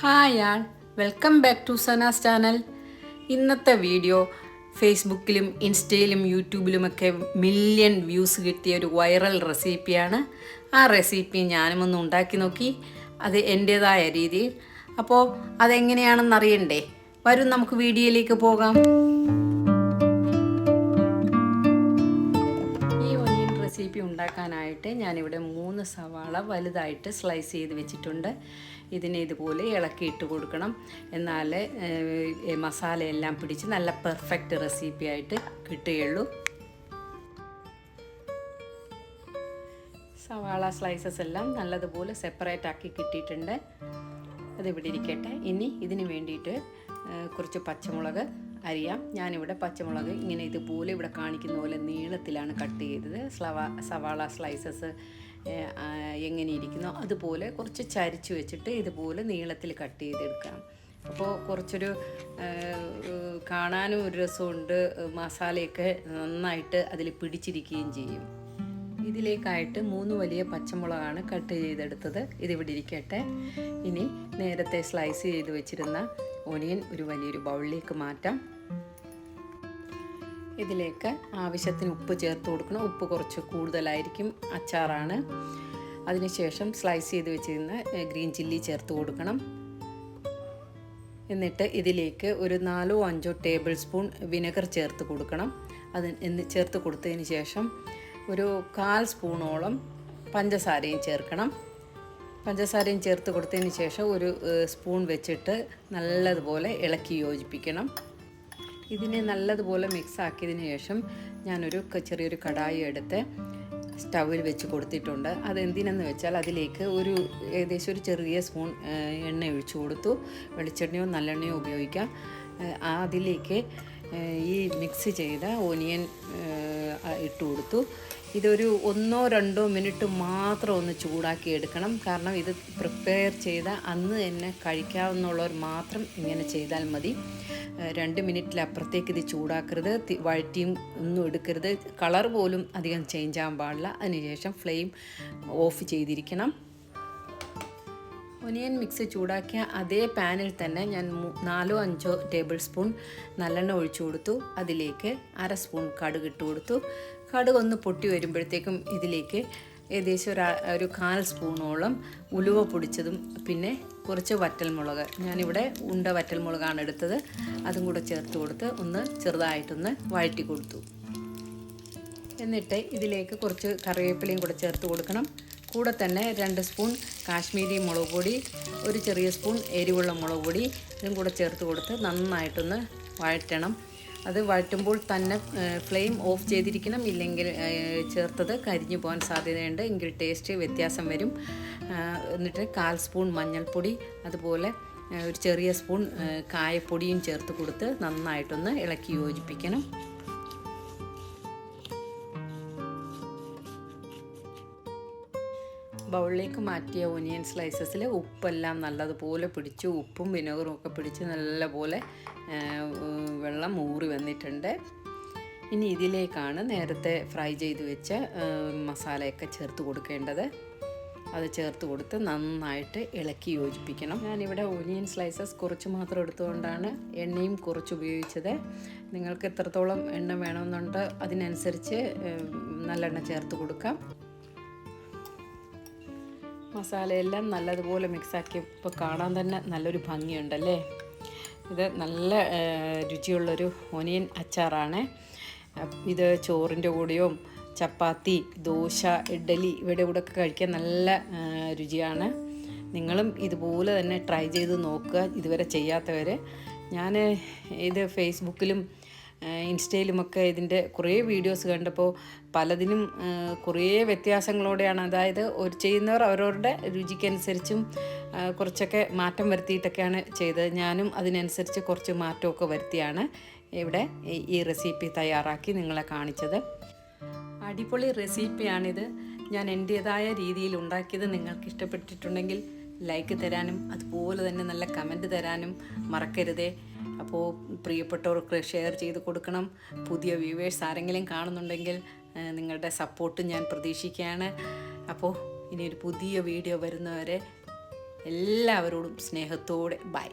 Hi all. Welcome back to Sana's channel. ഇന്നത്തെ video ഫേസ്ബുക്കിലും ഇൻസ്റ്റയിലും യൂട്യൂബിലുമൊക്കെ മില്യൺ വ്യൂസ് കിട്ടിയ ഒരു വൈറൽ റെസിപ്പിയാണ് ആ റെസിപ്പി ഞാനും ഒന്ന് ഉണ്ടാക്കി നോക്കി. അത് എന്റേതായ രീതിയിൽ. അപ്പോൾ അതെങ്ങനെയാണെന്ന് അറിയണ്ടേ വരും നമുക്ക് വീഡിയോയിലേക്ക് പോകാം. ഉണ്ടാക്കാനായിട്ട് ഞാനിവിടെ മൂന്ന് സവാള വലുതായിട്ട് സ്ലൈസ് ചെയ്ത് വെച്ചിട്ടുണ്ട്. ഇതിനെ ഇതുപോലെ ഇളക്കിയിട്ട് കൊടുക്കണം. എന്നാൽ മസാലയെല്ലാം പിടിച്ച് നല്ല പെർഫെക്റ്റ് റെസിപ്പി ആയിട്ട് കിട്ടുകയുള്ളൂ. സവാള സ്ലൈസസ് എല്ലാം നല്ലതുപോലെ സെപ്പറേറ്റ് ആക്കി കിട്ടിയിട്ടുണ്ട്. അതിവിടെ ഇരിക്കട്ടെ. ഇനി ഇതിന് വേണ്ടിയിട്ട് കുറച്ച് പച്ചമുളക് അരിയാം. ഞാനിവിടെ പച്ചമുളക് ഇങ്ങനെ ഇതുപോലെ ഇവിടെ കാണിക്കുന്ന പോലെ നീളത്തിലാണ് കട്ട് ചെയ്തത്. സ്ലവ സവാള സ്ലൈസസ് എങ്ങനെ ഇരിക്കുന്നോ അതുപോലെ കുറച്ച് ചരിച്ചു വെച്ചിട്ട് ഇതുപോലെ നീളത്തിൽ കട്ട് ചെയ്തെടുക്കാം. അപ്പോൾ കുറച്ചൊരു കാണാനും ഒരു രസമുണ്ട്. മസാലയൊക്കെ നന്നായിട്ട് അതിൽ പിടിച്ചിരിക്കുകയും ചെയ്യും. ഇതിലേക്കായിട്ട് മൂന്ന് വലിയ പച്ചമുളകാണ് കട്ട് ചെയ്തെടുത്തത്. ഇതിവിടെ ഇരിക്കട്ടെ. ഇനി നേരത്തെ സ്ലൈസ് ചെയ്ത് വെച്ചിരുന്ന ഓനിയൻ ഒരു വലിയൊരു ബൗളിലേക്ക് മാറ്റാം. ഇതിലേക്ക് ആവശ്യത്തിന് ഉപ്പ് ചേർത്ത് കൊടുക്കണം. ഉപ്പ് കുറച്ച് കൂടുതലായിരിക്കും അച്ചാറാണ്. അതിനുശേഷം സ്ലൈസ് ചെയ്ത് വെച്ചിരുന്ന ഗ്രീൻ ചില്ലി ചേർത്ത് കൊടുക്കണം. എന്നിട്ട് ഇതിലേക്ക് ഒരു നാലോ അഞ്ചോ ടേബിൾ സ്പൂൺ വിനെഗർ ചേർത്ത് കൊടുക്കണം. അത് എന്ന് ചേർത്ത് കൊടുത്തതിന് ശേഷം ഒരു കാൽ സ്പൂണോളം പഞ്ചസാരയും ചേർക്കണം. പഞ്ചസാരയും ചേർത്ത് കൊടുത്തതിന് ശേഷം ഒരു സ്പൂൺ വെച്ചിട്ട് നല്ലതുപോലെ ഇളക്കി യോജിപ്പിക്കണം. ഇതിനെ നല്ലതുപോലെ മിക്സ് ആക്കിയതിന് ശേഷം ഞാനൊരു ചെറിയൊരു കടായി എടുത്ത് സ്റ്റൗവിൽ വെച്ച് കൊടുത്തിട്ടുണ്ട്. അതെന്തിനെന്ന് വെച്ചാൽ അതിലേക്ക് ഒരു ഏകദേശം ഒരു ചെറിയ സ്പൂൺ എണ്ണ ഒഴിച്ചു കൊടുത്തു. വെളിച്ചെണ്ണയോ നല്ലെണ്ണയോ ഉപയോഗിക്കാം. അതിലേക്ക് ഈ മിക്സ് ചെയ്ത ഓനിയൻ ഇട്ട് കൊടുത്തു. ഇതൊരു ഒന്നോ രണ്ടോ മിനിറ്റ് മാത്രം ഒന്ന് ചൂടാക്കി എടുക്കണം. കാരണം ഇത് പ്രിപ്പയർ ചെയ്ത അന്ന് തന്നെ കഴിക്കാവുന്നുള്ളവർ മാത്രം ഇങ്ങനെ ചെയ്താൽ മതി. രണ്ട് മിനിറ്റിലപ്പുറത്തേക്ക് ഇത് ചൂടാക്കരുത്. വഴറ്റിയും ഒന്നും എടുക്കരുത്. കളർ പോലും അധികം ചേഞ്ച് ആകാൻ പാടില്ല. അതിനുശേഷം ഫ്ലെയിം ഓഫ് ചെയ്തിരിക്കണം. ഒനിയൻ മിക്സ് ചൂടാക്കിയ അതേ പാനിൽ തന്നെ ഞാൻ നാലോ അഞ്ചോ ടേബിൾ സ്പൂൺ നല്ലെണ്ണ ഒഴിച്ചു കൊടുത്തു. അതിലേക്ക് അര സ്പൂൺ കടുക് ഇട്ട് കൊടുത്തു. കടുക് ഒന്ന് പൊട്ടി വരുമ്പോഴത്തേക്കും ഇതിലേക്ക് ഏകദേശം ഒരു ഒരു കാൽ സ്പൂണോളം ഉലുവ പൊടിച്ചതും പിന്നെ കുറച്ച് വറ്റൽമുളക്. ഞാനിവിടെ ഉണ്ട വറ്റൽമുളകാണ് എടുത്തത്. അതും കൂടെ ചേർത്ത് കൊടുത്ത് ഒന്ന് ചെറുതായിട്ടൊന്ന് വഴറ്റി കൊടുത്തു. എന്നിട്ട് ഇതിലേക്ക് കുറച്ച് കറിവേപ്പിലയും കൂടെ ചേർത്ത് കൊടുക്കണം. കൂടെ തന്നെ രണ്ട് സ്പൂൺ കാശ്മീരി മുളക് പൊടി ഒരു ചെറിയ സ്പൂൺ എരിവുള്ള മുളക് പൊടി ഇതും കൂടെ ചേർത്ത് കൊടുത്ത് നന്നായിട്ടൊന്ന് വഴറ്റണം. അത് വഴറ്റുമ്പോൾ തന്നെ ഫ്ലെയിം ഓഫ് ചെയ്തിരിക്കണം. ഇല്ലെങ്കിൽ ചേർത്തത് കരിഞ്ഞു പോകാൻ സാധ്യതയുണ്ട്. എങ്കിൽ ടേസ്റ്റ് വ്യത്യാസം വരും. എന്നിട്ട് കാൽ സ്പൂൺ മഞ്ഞൾപ്പൊടി അതുപോലെ ഒരു ചെറിയ സ്പൂൺ കായപ്പൊടിയും ചേർത്ത് കൊടുത്ത് നന്നായിട്ടൊന്ന് ഇളക്കി യോജിപ്പിക്കണം. ബൗളിലേക്ക് മാറ്റിയ ഒനിയൻ സ്ലൈസസിൽ ഉപ്പെല്ലാം നല്ലതുപോലെ പിടിച്ച് ഉപ്പും വിനോഗറും ഒക്കെ പിടിച്ച് നല്ലപോലെ വെള്ളം ഊറി വന്നിട്ടുണ്ട്. ഇനി ഇതിലേക്കാണ് നേരത്തെ ഫ്രൈ ചെയ്ത് വെച്ച മസാലയൊക്കെ ചേർത്ത് കൊടുക്കേണ്ടത്. അത് ചേർത്ത് കൊടുത്ത് നന്നായിട്ട് ഇളക്കി യോജിപ്പിക്കണം. ഞാനിവിടെ ഒനിയൻ സ്ലൈസസ് കുറച്ച് മാത്രം എടുത്തുകൊണ്ടാണ് എണ്ണയും കുറച്ച് ഉപയോഗിച്ചത്. നിങ്ങൾക്ക് എത്രത്തോളം എണ്ണ വേണമെന്നുണ്ട് അതിനനുസരിച്ച് നല്ലെണ്ണ ചേർത്ത് കൊടുക്കാം. മസാലയെല്ലാം നല്ലതുപോലെ മിക്സാക്കി ഇപ്പോൾ കാണാൻ തന്നെ നല്ലൊരു ഭംഗിയുണ്ടല്ലേ? ഇത് നല്ല രുചിയുള്ളൊരു ഒനിയൻ അച്ചാറാണ്. ഇത് ചോറിന്റെ കൂടെയും ചപ്പാത്തി ദോശ ഇഡ്ഡലി ഇവിടെ കൂടെ ഒക്കെ കഴിക്കാൻ നല്ല രുചിയാണ്. നിങ്ങളും ഇതുപോലെ തന്നെ ട്രൈ ചെയ്ത് നോക്കുക ഇതുവരെ ചെയ്യാത്തവർ ഞാൻ ഇത് ഫേസ്ബുക്കിലും ഇൻസ്റ്റയിലുമൊക്കെ ഇതിന്റെ കുറേ വീഡിയോസ് കണ്ടപ്പോൾ പലതിനും കുറേ വ്യത്യാസങ്ങളോടെയാണ്. അതായത് ഒരു ചെയ്യുന്നവർ അവരവരുടെ രുചിക്കനുസരിച്ചും കുറച്ചൊക്കെ മാറ്റം വരുത്തിയിട്ടൊക്കെയാണ് ചെയ്തത്. ഞാനും അതിനനുസരിച്ച് കുറച്ച് മാറ്റമൊക്കെ വരുത്തിയാണ് ഇവിടെ ഈ റെസിപ്പി തയ്യാറാക്കി നിങ്ങളെ കാണിച്ചത്. അടിപൊളി റെസിപ്പിയാണിത്. ഞാൻ എന്റേതായ രീതിയിൽ ഉണ്ടാക്കിയത് നിങ്ങൾക്ക് ഇഷ്ടപ്പെട്ടിട്ടുണ്ടെങ്കിൽ ലൈക്ക് തരാനും അതുപോലെ തന്നെ നല്ല കമന്റ് തരാനും മറക്കരുതേ. അപ്പോൾ പ്രിയപ്പെട്ടവർക്ക് ഷെയർ ചെയ്ത് കൊടുക്കണം. പുതിയ വ്യൂവേഴ്സ് ആരെങ്കിലും കാണുന്നുണ്ടെങ്കിൽ നിങ്ങളുടെ സപ്പോർട്ട് ഞാൻ പ്രതീക്ഷിക്കുകയാണ്. അപ്പോൾ ഇനി ഒരു പുതിയ വീഡിയോ വരുന്നവരെ എല്ലാവരോടും സ്നേഹത്തോടെ ബൈ